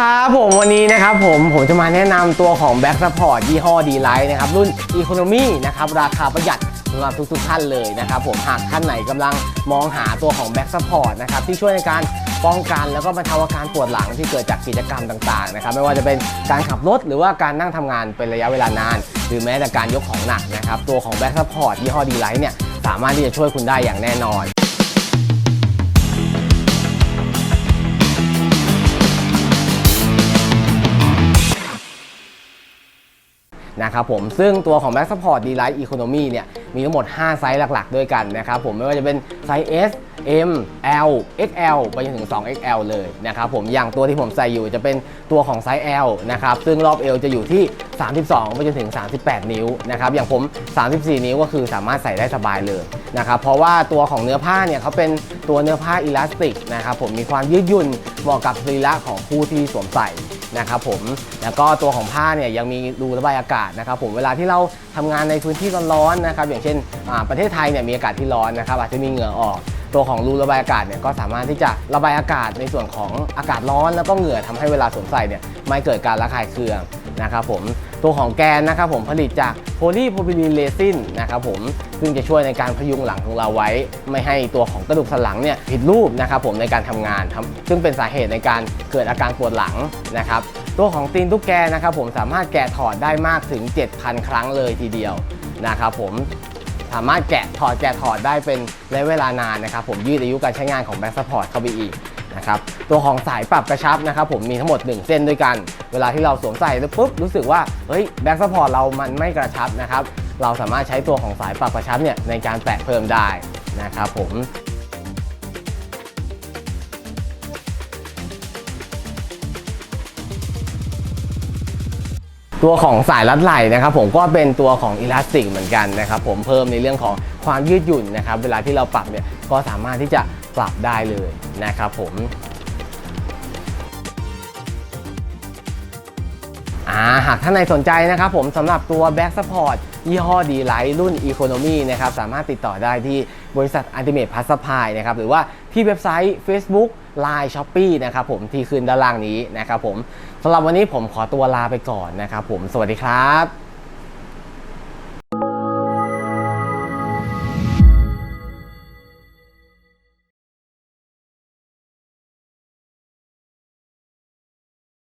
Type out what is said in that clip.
ครับผมวันนี้นะครับผมผมจะมาแนะนำตัวของ Back Support ยี่ห้อ d l i g h t นะครับ รุ่น Economy นะครับ ราคาประหยัดสำหรับทุกๆท่านเลยนะครับผมหากท่านไหนกำลังมองหาตัวของ Back Support นะครับ ที่ช่วยในการป้องกันแล้วก็บรรเทาอาการปวดหลังที่เกิดจากกิจกรรมต่างๆนะครับ ไม่ว่าจะเป็นการขับรถหรือว่าการนั่งทำงานเป็นระยะเวลานาน หรือแม้แต่การยกของหนักนะครับตัวของ Back Support ยี่ห้อ d l i g h t เนี่ยสามารถที่จะช่วยคุณได้อย่างแน่นอน นะครับผมซึ่งตัวของ Back Support d l i g h t Economy เนี่ยมีทั้งหมด 5 ไซส์หลักๆ ด้วยกันนะครับผมไม่ว่าจะเป็นไซส์ S M L XL ไปจนถึง 2XL เลยนะครับผมอย่างตัวที่ผมใส่อยู่จะเป็นตัวของไซส์ L นะครับซึ่งรอบเอวจะอยู่ที่ 32 ไปจนถึง 38 นิ้วนะครับอย่างผม 34 นิ้วก็คือสามารถใส่ได้สบายเลยนะครับเพราะว่าตัวของเนื้อผ้าเนี่ยเขาเป็นตัวเนื้อผ้าอิลาสติกนะครับผมมีความยืดหยุ่นเหมาะกับสรีระของผู้ที่สวมใส่ นะครับผมแล้วก็ตัวของผ้าเนี่ยยังมีรูระบายอากาศนะครับผมเวลาที่เราทำงานในพื้นที่ร้อนๆนะครับอย่างเช่นประเทศไทยเนี่ยมีอากาศที่ร้อนนะครับอาจจะมีเหงื่อออกตัวของรูระบายอากาศเนี่ยก็สามารถที่จะระบายอากาศในส่วนของอากาศร้อน แล้วก็เหงื่อทำให้เวลาสวมใส่เนี่ยไม่เกิดการระคายเคือง นะครับผมตัวของแกนนะครับผมผลิตจากโพลีโพรพิลีนเรซินนะครับผมซึ่งจะช่วยในการพยุงหลังของเราไว้ ไม่ให้ตัวของกระดูกสันหลังเนี่ยผิดรูปนะครับผมในการทำงานซึ่งเป็นสาเหตุในการเกิดอาการปวดหลังนะครับตัวของตีนตุ๊กแกนะครับผมสามารถแกะถอดได้มากถึง 7,000 ครั้งเลยทีเดียวนะครับผมสามารถแกะถอดแกะถอดได้เป็นระยะเวลานานนะครับผมยืดอายุการใช้งานของแบ็กสปอร์ตเข้าไปอีก นะครับตัวของสายปรับกระชับนะครับผมมีทั้งหมด 1 เส้นด้วยกัน เวลาที่เราสวมใส่แล้วปุ๊บรู้สึกว่าเฮ้ยแบ็กสปอร์ตเรามันไม่กระชับนะครับเราสามารถใช้ตัวของสายปรับกระชับเนี่ยในการแปะเพิ่มได้นะครับผม ตัวของสายรัดไหล่นะครับผมก็เป็นตัวของอิลาสติกเหมือนกันนะครับผมเพิ่มในเรื่องของความยืดหยุ่นนะครับเวลาที่เราปรับเนี่ยก็สามารถที่จะปรับได้เลยนะครับผมอ่าหากท่านใดสนใจนะครับผมสำหรับตัว Back Support ยี่ห้อดีไลท์รุ่น Economy นะครับสามารถติดต่อได้ที่บริษัท Ultimate Plus Supply นะครับหรือว่าที่เว็บไซต์ Facebook Line Shopee นะครับผมที่ขึ้นด้านล่างนี้นะครับผมสำหรับวันนี้ผมขอตัวลาไปก่อนนะครับผมสวัสดีครับ